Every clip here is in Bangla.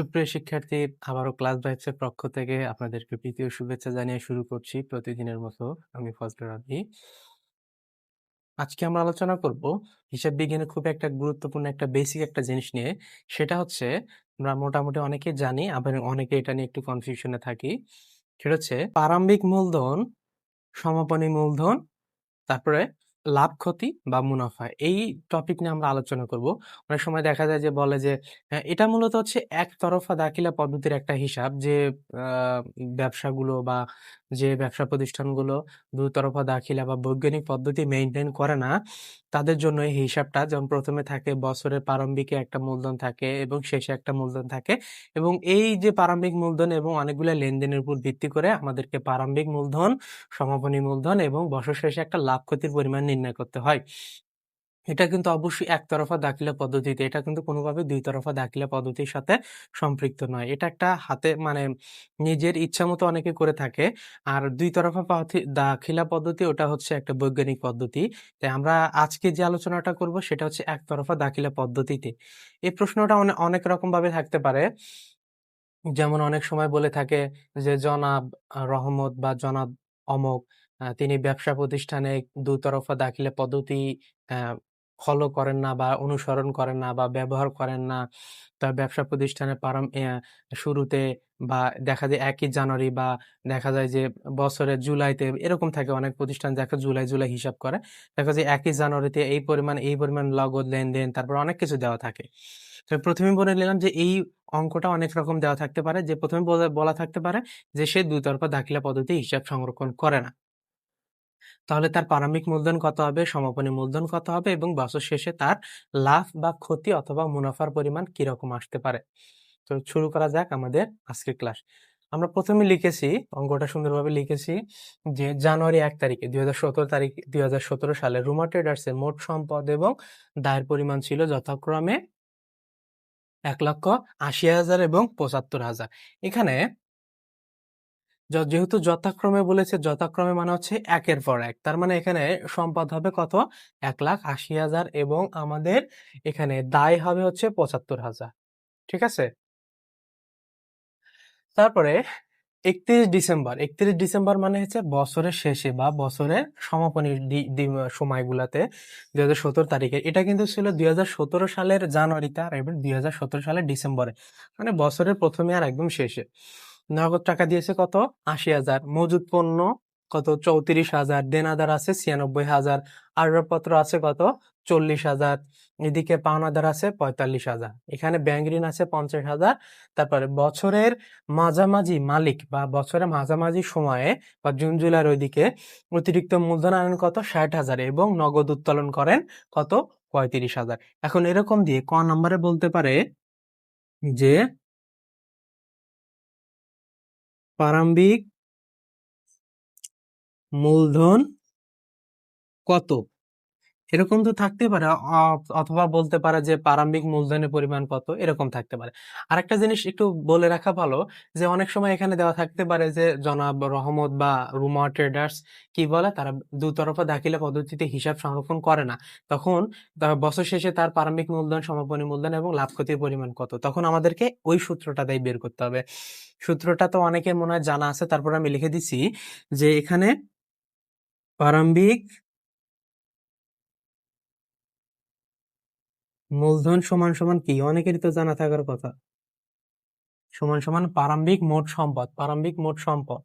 সুপ্রিয় শিক্ষার্থী, আবারও ক্লাস বাইটসের পক্ষ থেকে আপনাদেরকে প্রীতি শুভেচ্ছা জানিয়ে শুরু করছি প্রতিদিনের মতো আমি ফজলে রাব্বি। আজকে আমরা আলোচনা করব হিসাব বিজ্ঞানের খুব একটা গুরুত্বপূর্ণ একটা বেসিক একটা জিনিস নিয়ে। সেটা হচ্ছে আমরা মোটামুটি অনেকেই জানি আবার অনেকে এটা নিয়ে একটু কনফিউশনে থাকি। সেটা হচ্ছে প্রারম্ভিক মূলধন, সমাপনী মূলধন, তারপরে লাভ ক্ষতি বা মুনাফা। এই টপিক নিয়ে আমরা আলোচনা করব। অনেক সময় দেখা যায় যে বলে যে এটা মূলত হচ্ছে একতরফা দাখিলা পদ্ধতির একটা হিসাব যে ব্যবসাগুলো বা যে ব্যবসা প্রতিষ্ঠানগুলো দুতরফা দাখিলা বা বৈজ্ঞানিক পদ্ধতি মেনটেন করে না, তাদের জন্য এই হিসাবটা যেমন প্রথমে থাকে বছরের প্রারম্ভিকে একটা মূলধন থাকে এবং শেষে একটা মূলধন থাকে এবং এই যে প্রারম্ভিক মূলধন এবং অনেকগুলো লেনদেনের উপর ভিত্তি করে আমাদেরকে প্রারম্ভিক মূলধন, সমাপনী মূলধন এবং বছর শেষে একটা লাভ ক্ষতির পরিমাণ নির্ণয় করতে হয়। এটা কিন্তু অবশ্যই একতরফা দাখিলা পদ্ধতিতে, এটা কিন্তু কোনোভাবে দুই তরফা দাখিলা পদ্ধতির সাথে সম্পৃক্ত নয়। এটা একটা হাতে মানে নিজের ইচ্ছা মতো অনেকে করে থাকে। আর দুই তরফা দাখিলা পদ্ধতি, ওটা হচ্ছে একটা বৈজ্ঞানিক পদ্ধতি। তাই আমরা আজকে যে আলোচনাটা করব, সেটা হচ্ছে একতরফা দাখিলা পদ্ধতিতে। এই প্রশ্নটা অনেক অনেক রকম ভাবে থাকতে পারে। যেমন অনেক সময় বলে থাকে যে, জনাব রহমত বা জনাব অমক তিনি ব্যবসা প্রতিষ্ঠানে দুতরফা দাখিলা পদ্ধতি ফলো করেন না বা অনুসরণ করেন না বা ব্যবহার করেন না। তার ব্যবসা প্রতিষ্ঠানে পারম শুরুতে বা দেখা যায় একই জানুয়ারি বা দেখা যায় যে বছরের জুলাইতে এরকম থাকে অনেক প্রতিষ্ঠান দেখা জুলাই জুলাই হিসাব করে। দেখা যায় একই জানুয়ারিতে এই পরিমাণ এই পরিমাণ নগদ লেনদেন, তারপর অনেক কিছু দেওয়া থাকে। তো প্রথমে বলে নিলাম যে এই অঙ্কটা অনেক রকম দেওয়া থাকতে পারে। যে প্রথমে বলা- বলা থাকতে পারে যে সে দুতরফা দাখিলা পদ্ধতি হিসাব সংরক্ষণ করে না। তাহলে তার প্রারম্ভিক মূলধন কত হবে? সমাপনী মূলধন কত হবে? এবং বছর শেষে তার লাভ বা ক্ষতি অথবা মুনাফার পরিমাণ কীরকম আসতে পারে? তো শুরু করা যাক আমাদের আজকের ক্লাস। আমরা প্রথমে লিখেছি, অঙ্কটা সুন্দরভাবে লিখেছি যে জানুয়ারি এক তারিখে দুই হাজার সতেরো তারিখ, দুই হাজার সতেরো সালে রুমা ট্রেডার্সের মোট সম্পদ এবং দায়ের পরিমাণ ছিল যথাক্রমে এক লক্ষ আশি হাজার এবং পঁচাত্তর হাজার। এখানে যেহেতু যথাক্রমে বলেছে, যথাক্রমে মানে হচ্ছে একের পর এক। তার মানে এখানে সম্পদ হবে কত? এক লাখ আশি হাজার এবং আমাদের এখানে দায় হবে হচ্ছে পঁচাত্তর হাজার। ঠিক আছে? তারপরে একত্রিশ ডিসেম্বর। একত্রিশ ডিসেম্বর মানে হচ্ছে বছরের শেষে বা বছরের সমাপনী সময়গুলাতে দুই হাজার সতেরো তারিখে। এটা কিন্তু ছিল দুই হাজার সতেরো সালের জানুয়ারিতে আর এবার দুই হাজার সতেরো সালের ডিসেম্বরে। মানে বছরের প্রথমে আর একদম শেষে। নগদ টাকা দিয়েছে কত? আশি হাজার। মজুদ পণ্য কত? চৌত্রিশ হাজার। দেনাদার আছে ছিয়ানব্বই হাজার। আসবাবপত্র আছে কত? চল্লিশ হাজার। এদিকে পাওনাদার আছে পঁয়তাল্লিশ হাজার। এখানে ব্যাংক ঋণ আছে পঞ্চাশ হাজার। তারপরে বছরের মাঝামাঝি মালিক বা বছরের মাঝামাঝি সময়ে বা জুন, জুলাইয়ের ওইদিকে অতিরিক্ত মূলধন আনেন কত? ষাট হাজার এবং নগদ উত্তোলন করেন কত? পঁয়ত্রিশ হাজার। এখন এরকম দিয়ে ক নম্বরে বলতে পারে যে প্রারম্ভিক মূলধন কত? এরকম তো থাকতে পারে। অথবা বলতে পারে যে প্রারম্ভিক মূলধনের পরিমাণ কত, এরকম থাকতে পারে। আরেকটা জিনিস একটু বলে রাখা ভালো যে অনেক সময় এখানে দেওয়া থাকতে পারে যে জনাব রহমত বা রুমা ট্রেডার্স কি বলে, তারা দুতরফা দাখিলা পদ্ধতিতে হিসাব সংরক্ষণ করে না। তখন বছর শেষে তার প্রারম্ভিক মূলধন, সমাপনী মূলধন এবং লাভ ক্ষতির পরিমাণ কত? তখন আমাদেরকে ওই সূত্রটা সূত্রটাতেই বের করতে হবে। সূত্রটা তো অনেকের মনে হয় জানা আছে, তারপর আমি লিখে দিছি যে এখানে প্রারম্ভিক মূলধন সমান সমান কি? অনেকেরই তো জানা থাকার কথা। সমান সমান প্রারম্ভিক মোট সম্পদ প্রারম্ভিক মোট সম্পদ।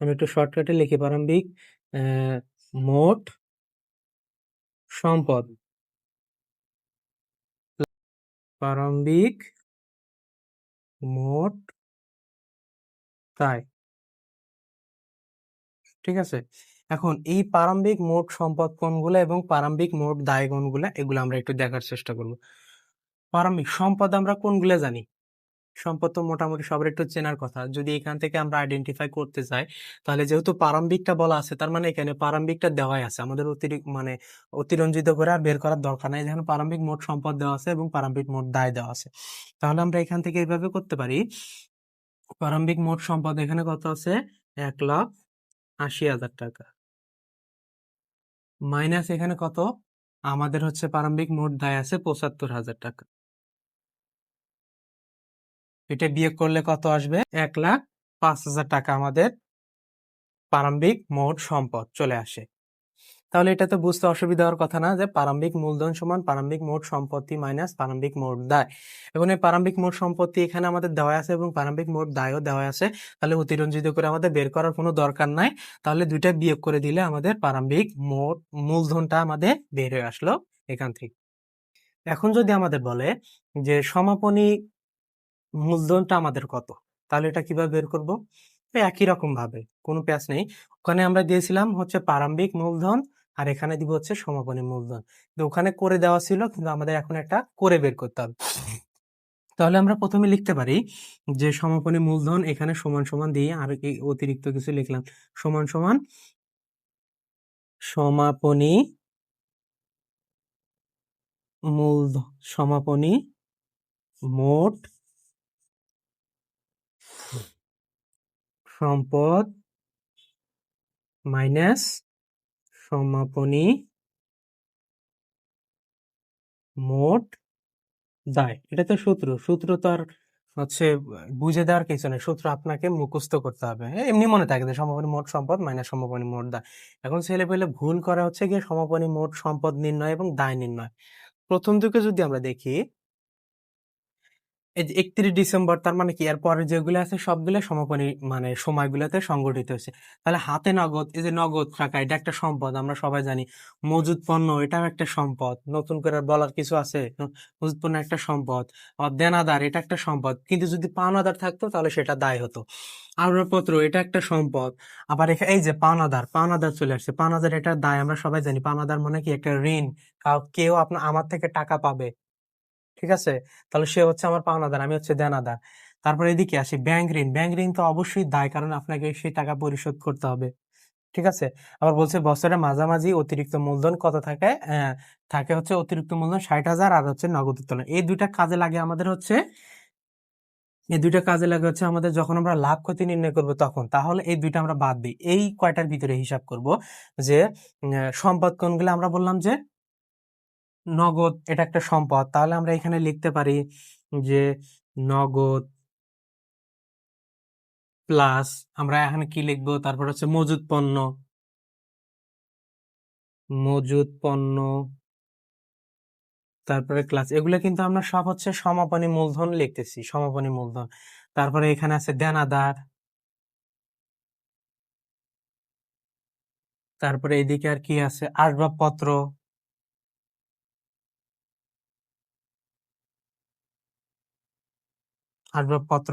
আমি একটু শর্টকাটে লিখি প্রারম্ভিক মোট সম্পদ। প্রারম্ভিক মোট তাই। ঠিক আছে? এখন এই প্রারম্ভিক মোট সম্পদ কোনগুলো এবং প্রারম্ভিক মোট দায় কোনগুলো, এগুলো আমরা একটু দেখার চেষ্টা করব। প্রারম্ভিক সম্পদ আমরা কোনগুলো জানি? সম্পদ তো মোটামুটি সবার একটু চেনার কথা। যদি এখান থেকে আমরা আইডেন্টিফাই করতে চাই, তাহলে যেহেতু প্রারম্ভিকটা বলা আছে, তার মানে এখানে প্রারম্ভিকটা দেওয়াই আছে। আমাদের অতিরিক্ত মানে অতিরঞ্জিত করে আর বের করার দরকার নাই। যেখানে প্রারম্ভিক মোট সম্পদ দেওয়া আছে এবং প্রারম্ভিক মোট দায় দেওয়া আছে। তাহলে আমরা এখান থেকে এইভাবে করতে পারি। প্রারম্ভিক মোট সম্পদ এখানে কত আছে? এক লাখ আশি হাজার টাকা। মাইনাস এখানে কত? আমাদের হচ্ছে প্রারম্ভিক মোট দায় আছে পঁচাত্তর হাজার টাকা। এটা বিয়োগ করলে কত আসবে? এক লাখ পাঁচ হাজার টাকা আমাদের প্রারম্ভিক মোট সম্পদ চলে আসে। তাহলে এটা তো বুঝতে অসুবিধা হওয়ার কথা না যে প্রারম্ভিক মূলধন সমান প্রারম্ভিক মোট সম্পত্তি মাইনাস প্রারম্ভিক মোট দায়। এবং এই প্রারম্ভিক মোট সম্পত্তি এখানে আমাদের দেওয়া আছে এবং প্রারম্ভিক মোট দায়ও দেওয়া আছে। তাহলে অতিরঞ্জিত করে আমাদের বের করার কোনো দরকার নাই। তাহলে দুইটা বিয়োগ করে দিলে আমাদের প্রারম্ভিক মোট মূলধনটা আমাদের বের হয়ে আসলো এখান থেকে। এখন যদি আমাদের বলে যে সমাপনী মূলধনটা আমাদের কত, তাহলে এটা কীভাবে বের করব? একই রকম ভাবে, কোনো প্যাচ নেই। ওখানে আমরা দিয়েছিলাম হচ্ছে প্রারম্ভিক মূলধন আর এখানে দিব হচ্ছে সমাপনী মূলধন। তো ওখানে করে দেওয়া ছিল, কিন্তু আমাদের এখন একটা করে বের করতে হবে। তাহলে আমরা প্রথমে লিখতে পারি যে সমাপনী মূলধন এখানে সমান সমান দিয়ে আর অতিরিক্ত কিছু লিখলাম। সমান সমান সমাপনী মূলধন সমাপনী মোট সম্পদ মাইনাস সমাপনী মোট দায়। এটা তো সূত্র। সূত্র তো আর হচ্ছে বুঝে দেওয়ার কিছু নেই। সূত্র আপনাকে মুখস্থ করতে হবে। হ্যাঁ, এমনি মনে থাকে যে সমাপনী মোট সম্পদ মাইনাস সমাপনী মোট দায়। এখন ছেলে পেলে ভুল করা হচ্ছে গিয়ে সমাপনী মোট সম্পদ নির্ণয় এবং দায় নির্ণয়। প্রথম দিকে যদি আমরা দেখি এই যে একত্রিশ ডিসেম্বর, তার মানে কি? এর পরে যেগুলো আছে, সবগুলো সমাপনী মানে সময়গুলোতে সংগঠিত হয়েছে। তাহলে হাতে নগদ, এই যে নগদ টাকা, এটা একটা সম্পদ, আমরা সবাই জানি। মজুদ পণ্য, এটাও একটা সম্পদ। নতুন করে বলার কিছু আছে? মজুদ পণ্য একটা সম্পদ। দেনাদার, এটা একটা সম্পদ। কিন্তু যদি পাওনাদার থাকতো, তাহলে সেটা দায় হতো। আসবাবপত্র এটা একটা সম্পদ। আবার এই যে পাওনাদার পাওনাদার চলে আসছে। পাওনাদার এটা দায়, আমরা সবাই জানি। পাওনাদার মানে কি? একটা ঋণ। কেউ আপনার আমার থেকে টাকা পাবে। ঠিক আছে? তাহলে সে হচ্ছে আমার পাওনাদার, আমি হচ্ছে দেনাদার। তারপরে এদিকে আসি ব্যাংক ঋণ। ব্যাংক ঋণ তো অবশ্যই দায়, কারণ আপনাকে সেই টাকা পরিশোধ করতে হবে। ঠিক আছে? আবার বলছে বছরের মাঝামাঝি অতিরিক্ত মূলধন কত থাকে? থাকে হচ্ছে অতিরিক্ত মূলধন ষাট হাজার আর হচ্ছে নগদ উত্তোলন। এই দুইটা কাজে লাগে আমাদের হচ্ছে, এই দুইটা কাজে লাগে হচ্ছে আমাদের যখন আমরা লাভ ক্ষতি নির্ণয় করব তখন, তাহলে এই দুইটা আমরা বাদ দিই। এই কয়টার ভিতরে হিসাব করব? যে সম্পদ কোনগুলো আমরা বললাম যে নগদ, এটা একটা সম্পদ। তাহলে আমরা এখানে লিখতে পারি যে নগদ প্লাস আমরা এখানে কি লিখব? তারপর হচ্ছে মজুদ পণ্য। মজুদ পণ্য, তারপরে ক্লাস এগুলো কিন্তু আমরা সব হচ্ছে সমাপনী মূলধন লিখতেছি, সমাপনী মূলধন। তারপরে এখানে আছে দেনাদার। তারপরে এদিকে আর কি আছে? আসবাবপত্র। আসবাবপত্র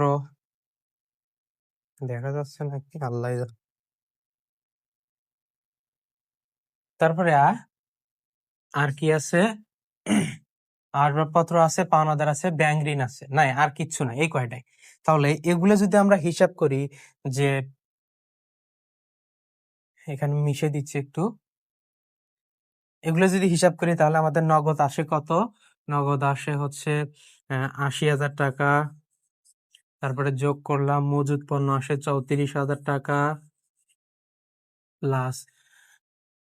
দেখা যাচ্ছে না কি আল্লাহ তারপরে আর কি আছে? আসবাবপত্র আছে, পাওনাদার আছে, ব্যাংক ঋণ আছে। নাই, আর কিচ্ছু না এই কয়টাই। তাহলে এগুলো যদি আমরা হিসাব করি যে এখানে মিশে দিচ্ছি একটু। এগুলো যদি হিসাব করি তাহলে আমাদের নগদ আসে কত? নগদ আসে হচ্ছে আশি হাজার টাকা। তারপরে যোগ করলাম মজুদ পণ্য আসে চৌত্রিশ হাজার টাকা প্লাস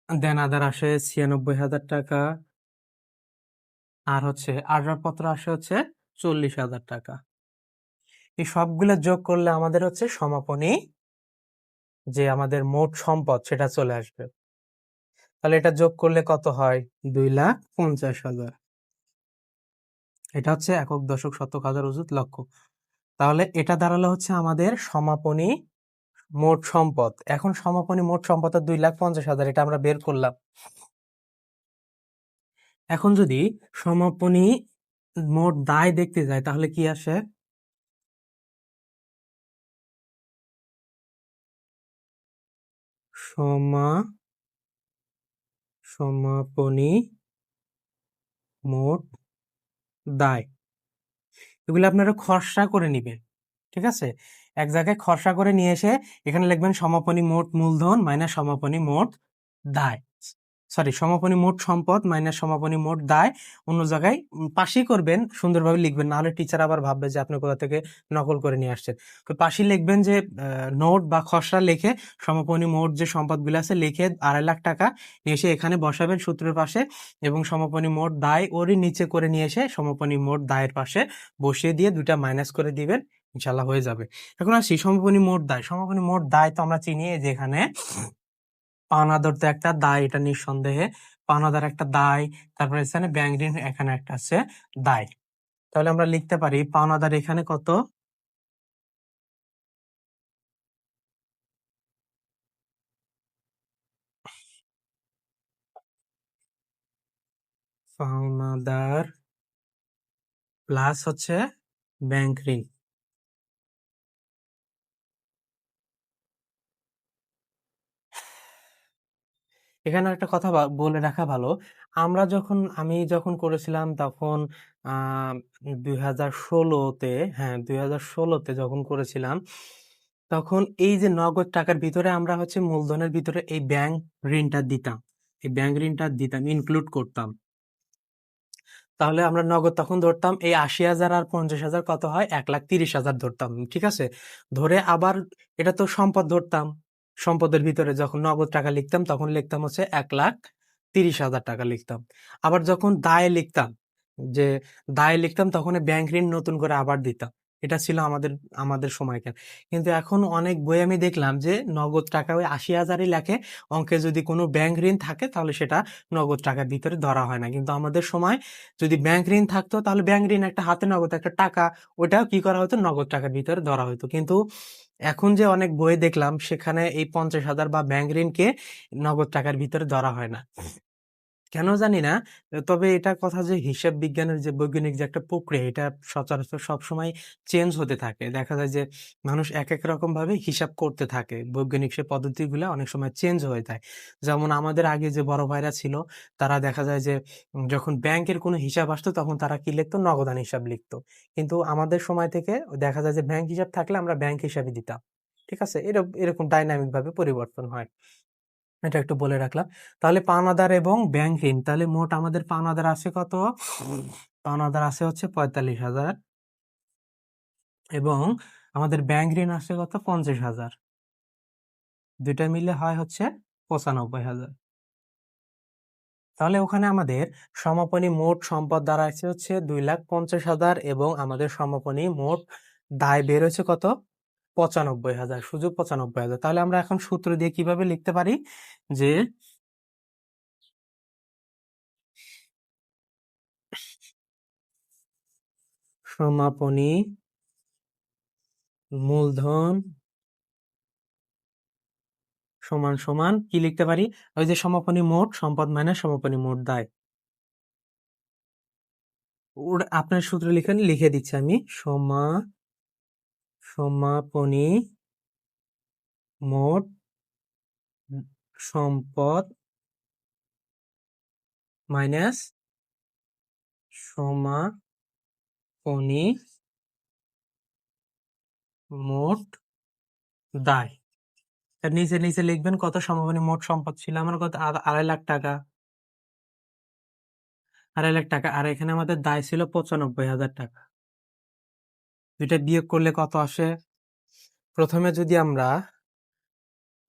দেনাদার আসে ছিয়ানব্বই হাজার টাকা আর হচ্ছে আসবাবপত্র আসে হচ্ছে চল্লিশ হাজার টাকা। এই সবগুলো যোগ করলে আমাদের হচ্ছে সমাপনী যে আমাদের মোট সম্পদ সেটা চলে আসবে। তাহলে এটা যোগ করলে কত হয়? দুই লাখ পঞ্চাশ হাজার। এটা হচ্ছে একক দশক শতক হাজার অযুত লক্ষ তাহলে এটা দাঁড়াল হচ্ছে আমাদের সমাপনী মোট সম্পদ। এখন সমাপনী মোট সম্পদ দুই লাখ পঞ্চাশ হাজার, এটা আমরা বের করলাম। এখন যদি সমাপনী মোট দায় দেখতে যাই, তাহলে কি আসে? সমা, সমাপনী মোট দায়। এগুলো আপনারা খরসা করে নেবেন, ঠিক আছে? এক জায়গায় খরসা করে নিয়ে এসে এখানে লিখবেন সমাপনী মোট মূলধন মাইনাস সমাপনী মোট দায়। সরি সমাপনী মোট সম্পদ মাইনাস সমাপনী মোট দায় অন্য জায়গায় পাশেই করবেন, সুন্দরভাবে লিখবেন, নাহলে টিচার আবার ভাববে যে আপনি কোথা থেকে নকল করে নিয়ে আসছেন। তো পাশেই লিখবেন যে নোট বা খসড়া লিখে সমাপনী মোট যে সম্পদগুলো আছে লিখে আড়াই লাখ টাকা নিয়ে এসে এখানে বসাবেন সূত্রের পাশে এবং সমাপনী মোট দায় ওরই নিচে করে নিয়ে এসে সমাপনী মোট দায়ের পাশে বসিয়ে দিয়ে দুটা মাইনাস করে দিবেন ইনশাল্লাহ হয়ে যাবে। এখন আসি, সমাপনী মোট দায়। সমাপনী মোট দায় তো আমরা চিনি যে এখানে পাওনাদার তো একটা দায়, এটা নিঃসন্দেহে। পাওনাদার একটা দায়, তারপরে এখানে ব্যাংক ঋণ, এখানে একটা আছে দায়। তাহলে আমরা লিখতে পারি পাওনাদার এখানে কত? পাওনাদার প্লাস হচ্ছে ব্যাংক ঋণ। এখানে একটা কথা বলে রাখা ভালো। আমরা যখন, আমি যখন করেছিলাম তখন আহ দুই ষোলোতে হ্যাঁ দুই ষোলোতে যখন করেছিলাম, তখন এই যে নগদ টাকার ভিতরে আমরা হচ্ছে মূলধনের ভিতরে এই ব্যাংক ঋণটা দিতাম। এই ব্যাংক ঋণটা দিতাম ইনক্লুড করতাম। তাহলে আমরা নগদ তখন ধরতাম, এই আশি হাজার আর পঞ্চাশ হাজার কত হয়? এক লাখ তিরিশ হাজার ধরতাম, ঠিক আছে? ধরে আবার এটা তো সম্পদ ধরতাম। সম্পদের ভিতরে যখন নগদ টাকা লিখতাম, তখন লিখতাম হচ্ছে এক লাখ তিরিশ হাজার টাকা লিখতাম। আবার যখন দায়ে লিখতাম, যে দায়ে লিখতাম, তখন ব্যাংক ঋণ নতুন করে আবার দিতাম। এটা ছিল আমাদের আমাদের সময়কার। কিন্তু এখন অনেক বই আমি দেখলাম যে নগদ টাকা ওই আশি হাজারই লেখে, অঙ্কে যদি কোনো ব্যাংক ঋণ থাকে, তাহলে সেটা নগদ টাকার ভিতরে ধরা হয় না। কিন্তু আমাদের সময় যদি ব্যাংক ঋণ থাকতো, তাহলে ব্যাংক ঋণ একটা হাতে নগদ, একটা টাকা ওটাও কি করা হতো? নগদ টাকার ভিতরে ধরা হতো। কিন্তু এখন যে অনেক বই দেখলাম, সেখানে এই পঞ্চাশ হাজার বা ব্যাংক ঋণকে নগদ টাকার ভিতরে ধরা হয় না। কেন জানি না। তবে এটা কথা যে হিসাব বিজ্ঞানের যে বৈজ্ঞানিক যে একটা প্রক্রিয়া, এটা সচরাচর সবসময় চেঞ্জ হতে থাকে। দেখা যায় যে মানুষ এক এক রকম ভাবে হিসাব করতে থাকে। বৈজ্ঞানিক সে পদ্ধতিগুলো অনেক সময় চেঞ্জ হয়ে যায়। যেমন আমাদের আগে যে বড় ভাইরা ছিল, তারা দেখা যায় যে যখন ব্যাংকের কোনো হিসাব আসতো, তখন তারা কি লিখতো? নগদান হিসাব লিখতো। কিন্তু আমাদের সময় থেকে দেখা যায় যে ব্যাংক হিসাব থাকলে আমরা ব্যাংক হিসাবে দিতাম। ঠিক আছে? এরকম এরকম ডাইনামিক ভাবে পরিবর্তন হয়। এটা একটু বলে রাখলাম। তাহলে পাওনাদার এবং ব্যাংক ঋণ তাহলে মোট আমাদের পাওনাদার আছে কত? পাওনাদার আছে হচ্ছে পঁয়তাল্লিশ হাজার এবং আমাদের ব্যাংক ঋণ আছে কত? পঞ্চাশ হাজার। দুইটা মিলে হয় হচ্ছে পঁচানব্বই হাজার। তাহলে ওখানে আমাদের সমাপনী মোট সম্পদ দাঁড়াচ্ছে হচ্ছে দুই লাখ পঞ্চাশ হাজার এবং আমাদের সমাপনী মোট দায় বের হয়েছে কত? পঁচানব্বই হাজার, সুযোগ পঁচানব্বই হাজার। তাহলে আমরা এখন সূত্র দিয়ে কীভাবে লিখতে পারি যে সমাপনী মূলধন সমান সমান কি লিখতে পারি? ওই যে সমাপনী মোট, সম্পদ মানে সমাপনী মোট দায়। আপনার সূত্র লিখেন লিখে দিচ্ছি আমি। সমা সমাপনী মোট সম্পদ মাইনাস সমাপনী মোট দায়। নিচে নিচে লিখবেন কত সমাপনী মোট সম্পদ ছিল? আমার কত? আড়াই লাখ টাকা। আড়াই লাখ টাকা। আর এখানে আমাদের দায় ছিল পঁচানব্বই হাজার টাকা। দুইটা বিয়োগ করলে কত আসে? প্রথমে যদি আমরা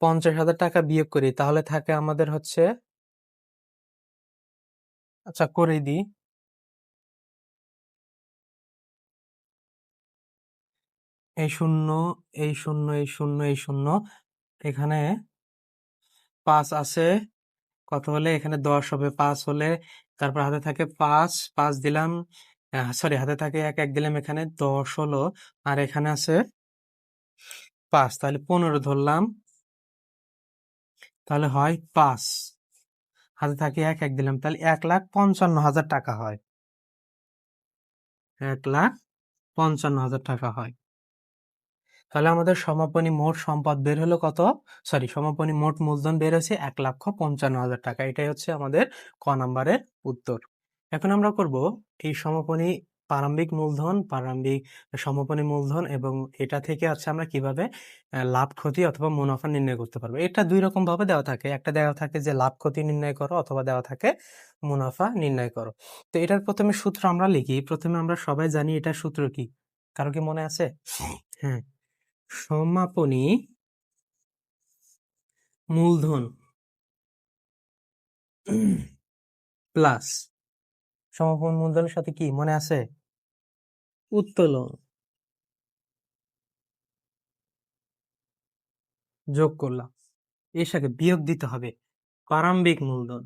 পঞ্চাশ হাজার টাকা বিয়োগ করি, তাহলে থাকে আমাদের হচ্ছে আচ্ছা করে দিই। এই শূন্য এই শূন্য এই শূন্য এই শূন্য, এখানে পাঁচ আছে কত হলে? এখানে দশ হবে, পাঁচ হলে, তারপর হাতে থাকে পাঁচ পাঁচ দিলাম সরি, হাতে থাকে এক এক দিলাম এখানে দশ হলো। আর এখানে আছে পাঁচ, তাহলে পনেরো ধরলাম। তাহলে হয় পাঁচ। হাতে থাকে এক এক দিলাম, তাহলে এক লাখ পঞ্চান্ন হাজার টাকা হয়। এক লাখ পঞ্চান্ন হাজার টাকা হয়। তাহলে আমাদের সমাপনী মোট সম্পদ বের হলো কত? সরি, সমাপনী মোট মূলধন বের হয়েছে এক লক্ষ পঞ্চান্ন হাজার টাকা। এটাই হচ্ছে আমাদের ক নাম্বারের উত্তর। এখন আমরা করব এই সমাপনী প্রারম্ভিক মূলধন, প্রারম্ভিক সমাপনী মূলধন এবং এটা থেকে আছে আমরা কীভাবে লাভ, ক্ষতি অথবা মুনাফা নির্ণয় করতে পারব। এটা দুই রকম ভাবে দেওয়া থাকে। একটা দেওয়া থাকে যে লাভ, ক্ষতি নির্ণয় করো অথবা দেওয়া থাকে মুনাফা নির্ণয় করো। তো এটার প্রথমে সূত্র আমরা লিখি। প্রথমে আমরা সবাই জানি এটার সূত্র কি। কারও কি মনে আছে? হ্যাঁ। সমাপনী মূলধন প্লাস সমাপন মূলধনের সাথে কি মনে আছে? উত্তোলন। যোগ করলাম। এর সাথে বিয়োগ দিতে হবে। প্রারম্ভিক মূলধন।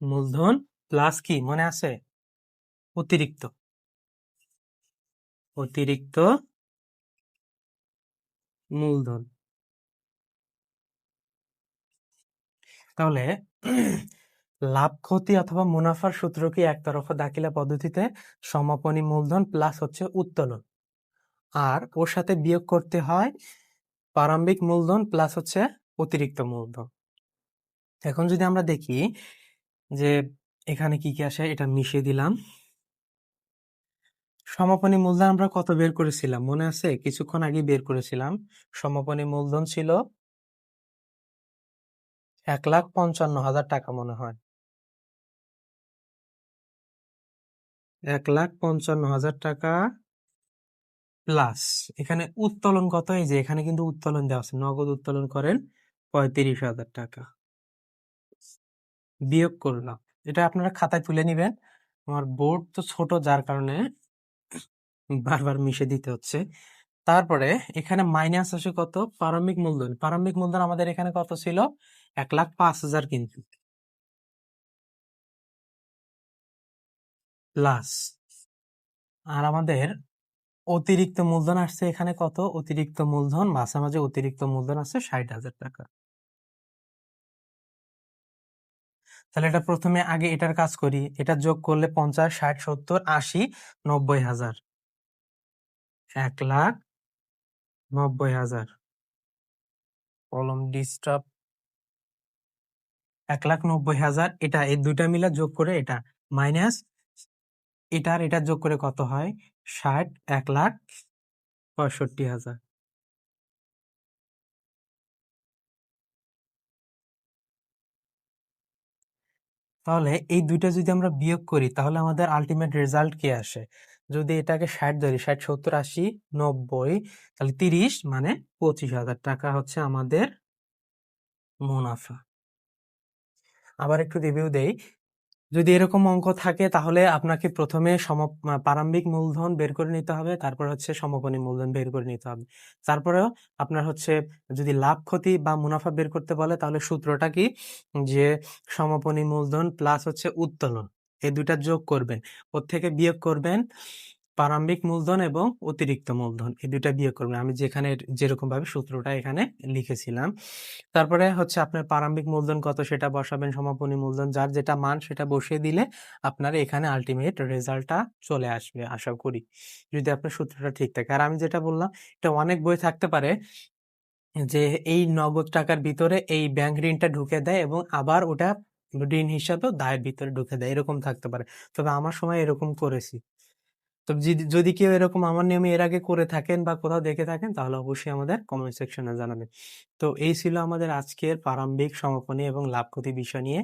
মূলধন প্লাস কি মনে আছে? অতিরিক্ত। অতিরিক্ত মূলধন। তাহলে লাভ ক্ষতি অথবা মুনাফার সূত্র কি একতরফা দাখিলা পদ্ধতিতে সমাপনী মূলধন প্লাস হচ্ছে উত্তোলন? আর ওর সাথে বিয়োগ করতে হয় প্রারম্ভিক মূলধন প্লাস হচ্ছে অতিরিক্ত মূলধন। এখন যদি আমরা দেখি যে এখানে কি কি আসে, এটা মিশিয়ে দিলাম। সমাপনী মূলধন আমরা কত বের করেছিলাম? মনে আছে? কিছুক্ষণ আগে বের করেছিলাম। সমাপনী মূলধন ছিল এক লাখ পঞ্চান্ন হাজার টাকা মনে হয়। এক লাখ পঞ্চান্ন হাজার টাকা প্লাস এখানে উত্তোলন কত? এই যে এখানে কিন্তু উত্তোলন দেওয়া আছে। নগদ উত্তোলন করেন পঁয়ত্রিশ হাজার টাকা। বিয়োগ করলাম এটা আপনারা খাতায় তুলে নিবেন। আমার বোর্ড তো ছোট, যার কারণে বারবার মিশে দিতে হচ্ছে। তারপরে এখানে মাইনাস আসে কত? প্রারম্ভিক মূলধন। প্রারম্ভিক মূলধন আমাদের এখানে কত ছিল? এক লাখ পাঁচ হাজার কিন্তু। প্লাস আর আমাদের অতিরিক্ত মূলধন আসছে এখানে কত? অতিরিক্ত মূলধন, মাঝে মাঝে অতিরিক্ত মূলধন আছে ষাট হাজার টাকা। তাহলে এটা প্রথমে আগে এটার কাজ করি। এটা যোগ করলে পঞ্চাশ, ষাট, সত্তর, আশি, নব্বই হাজার। এক লাখ নব্বই হাজার। কলম ডিস্টার্ব এক লাখ নব্বই হাজার, এটা এই দুইটা মিলা যোগ করে এটা মাইনাস, এটার এটা যোগ করে কত হয়? ষাট, এক লাখ পঁয়ষট্টি হাজার। তাহলে এই দুইটা যদি আমরা বিয়োগ করি, তাহলে আমাদের আলটিমেট রেজাল্ট কি আসে? যদি এটাকে ষাট ধরি, ষাট, সত্তর, আশি, নব্বই, তাহলে তিরিশ মানে পঁচিশ হাজার। টাকা হচ্ছে আমাদের মুনাফা। আবার একটু রিভিউ দেই। যদি এরকম অঙ্ক থাকে, তাহলে আপনাকে প্রথমে সম প্রারম্ভিক মূলধন বের করে নিতে হবে, তারপর হচ্ছে সমাপনী মূলধন বের করে নিতে হবে। তারপরেও আপনার হচ্ছে যদি লাভ, ক্ষতি বা মুনাফা বের করতে বলে, তাহলে সূত্রটা কি? যে সমাপনী মূলধন প্লাস হচ্ছে উত্তোলন, এই দুইটা যোগ করবেন। ওর থেকে বিয়োগ করবেন প্রারম্ভিক মূলধন এবং অতিরিক্ত মূলধন এই দুইটা বিয়োগ করবেন। আমি যেখানে যেরকম ভাবে সূত্রটা এখানে লিখেছিলাম। তারপরে হচ্ছে আপনার প্রারম্ভিক মূলধন কত সেটা বসাবেন, সমাপনী মূলধন যার যেটা মান সেটা বসিয়ে দিলে আপনার এখানে আলটিমেট রেজাল্টটা চলে আসবে আশা করি, যদি আপনার সূত্রটা ঠিক থাকে। আর আমি যেটা বললাম, এটা অনেক বই থাকতে পারে যে এই নগদ টাকার ভিতরে এই ব্যাংক ঋণটা ঢুকে দেয় এবং আবার ওটা ঋণ হিসাবেও দায়ের ভিতরে ঢুকে দেয়, এরকম থাকতে পারে। তবে আমার সময় এরকম করেছি। তো যদি কেউ এরকম আমার নিয়মে এর আগে করে থাকেন বা কোথাও দেখে থাকেন, তাহলে অবশ্যই আমাদের কমেন্ট সেকশনে জানাবেন। তো এই ছিল আমাদের আজকের প্রারম্ভিক সমাপনী এবং লাভ ক্ষতি বিষয় নিয়ে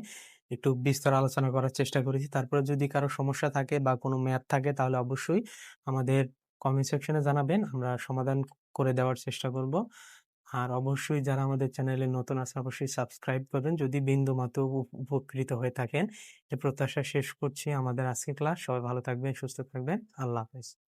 একটু বিস্তার আলোচনা করার চেষ্টা করেছি। তারপরে যদি কারও সমস্যা থাকে বা কোনো ম্যাথ থাকে, তাহলে অবশ্যই আমাদের কমেন্ট সেকশনে জানাবেন। আমরা সমাধান করে দেওয়ার চেষ্টা করব। আর অবশ্যই যারা আমাদের চ্যানেলে নতুন আছে অবশ্যই সাবস্ক্রাইব করবেন। যদি বিন্দু মাত্র উপকৃত হয়ে থাকেন, এ প্রত্যাশা শেষ করছি আমাদের আজকে ক্লাস। সবাই ভালো থাকবেন, সুস্থ থাকবেন। আল্লাহ হাফেজ।